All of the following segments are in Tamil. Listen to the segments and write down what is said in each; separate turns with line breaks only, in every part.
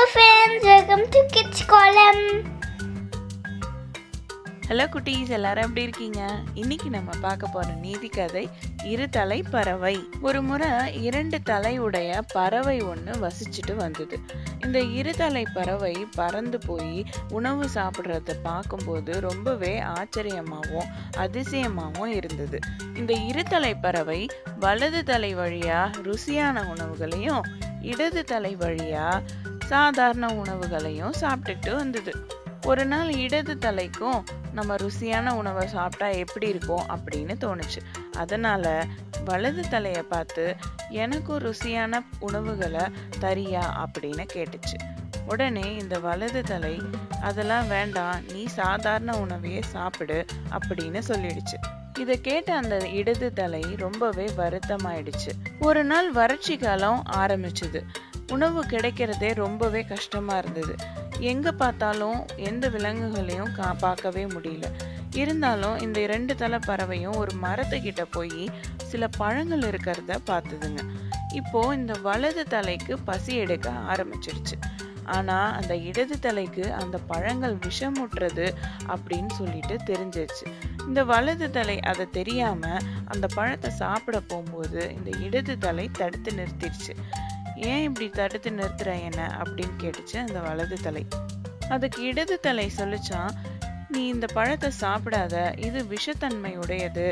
Hello friends welcome to kids காலம்
ஹலோ குட்டீஸ். எல்லாரும் எப்படி இருக்கீங்க? இன்னைக்கு நம்ம பார்க்க போற நீதி கதை இரு தலை பறவை. ஒரு முறை இரண்டு தலையுடைய பறவை ஒன்று வசிச்சுட்டு வந்தது. இந்த இரு தலை பறவை பறந்து போய் உணவு சாப்பிட்றத பார்க்கும்போது ரொம்பவே ஆச்சரியமாகவும் அதிசயமாகவும் இருந்தது. இந்த இரு தலை பறவை வலது தலை வழியா ருசியான உணவுகளையும் இடது தலை வழியாக சாதாரண உணவுகளையும் சாப்பிட்டுட்டு வந்தது. ஒரு நாள் இடது தலைக்கும் நம்ம ருசியான உணவை சாப்பிட்டா எப்படி இருக்கும் அப்படின்னு தோணுச்சு. அதனால் வலது தலையை பார்த்து எனக்கும் ருசியான உணவுகளை தரியா அப்படின்னு கேட்டுச்சு. உடனே இந்த வலது தலை அதெல்லாம் வேண்டாம் நீ சாதாரண உணவையே சாப்பிடு அப்படின்னு சொல்லிடுச்சு. இதை கேட்ட அந்த இடது தலை ரொம்பவே வருத்தமாயிடுச்சு. ஒரு நாள் வறட்சி காலம் ஆரம்பிச்சுது. உணவு கிடைக்கிறதே ரொம்பவே கஷ்டமா இருந்தது. எங்கே பார்த்தாலும் எந்த விலங்குகளையும் கா பார்க்கவே முடியல. இருந்தாலும் இந்த இரண்டு தலை பறவையும் ஒரு மரத்துக்கிட்ட போய் சில பழங்கள் இருக்கிறத பார்த்துதுங்க. இப்போ இந்த வலது தலைக்கு பசி எடுக்க ஆரம்பிச்சிடுச்சு ஆனா அந்த இடது தலைக்கு அந்த பழங்கள் விஷமுற்றது அப்படின்னு சொல்லிட்டு தெரிஞ்சிச்சு இந்த வலது தலை அதை தெரியாம அந்த பழத்தை சாப்பிட போகும்போது இந்த இடது தலை தடுத்து நிறுத்திடுச்சு ஏன் இப்படி தடுத்து நிறுத்துற என்ன அப்படின்னு கேட்டுச்சு அந்த வலது தலை. அதுக்கு இடது தலை சொல்லிச்சான் நீ இந்த பழத்தை சாப்பிடாத இது விஷத்தன்மை உடையது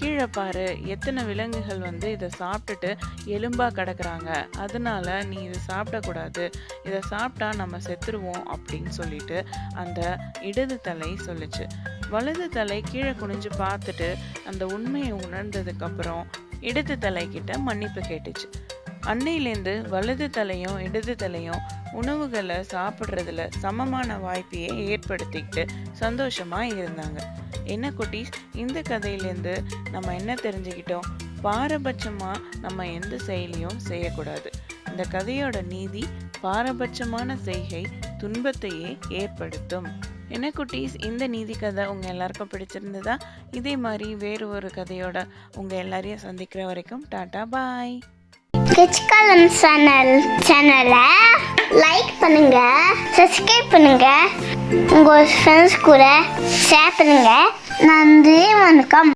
கீழே பாரு எத்தனை விலங்குகள் வந்து இதை சாப்பிட்டுட்டு எலும்பாக கிடக்குறாங்க. அதனால நீ இதை சாப்பிடக்கூடாது. இதை சாப்பிட்டா நம்ம செத்துருவோம் அப்படின்னு சொல்லிட்டு அந்த இடது தலை சொல்லுச்சு. வலது தலை கீழே குனிஞ்சு பார்த்துட்டு அந்த உண்மையை உணர்ந்ததுக்கப்புறம் இடது தலை மன்னிப்பு கேட்டுச்சு. அன்னையிலேருந்து வலது தலையும் இடது தலையும் உணவுகளை சாப்பிட்றதுல சமமான வாய்ப்பையே ஏற்படுத்திக்கிட்டு சந்தோஷமா இருந்தாங்க. என்ன குட்டீஸ்? இந்த கதையிலேருந்து நம்ம என்ன தெரிஞ்சுக்கிட்டோம்? பாரபட்சமா நம்ம எந்த செயலையும் செய்யக்கூடாது. இந்த கதையோட நீதி பாரபட்சமான செய்கை துன்பத்தையே ஏற்படுத்தும். என்ன குட்டீஸ்? இந்த நீதி கதை உங்க எல்லாருக்கும் பிடிச்சிருந்ததா? இதே மாதிரி வேறு ஒரு கதையோட உங்க எல்லாரையும் சந்திக்கிற வரைக்கும் டாடா பாய்.
சேனல் சேனலை லைக் பண்ணுங்க சப்ஸ்கிரைப் பண்ணுங்க உங்க ஃப்ரெண்ட்ஸ் கூட ஷேர் பண்ணுங்க. நன்றி வணக்கம்.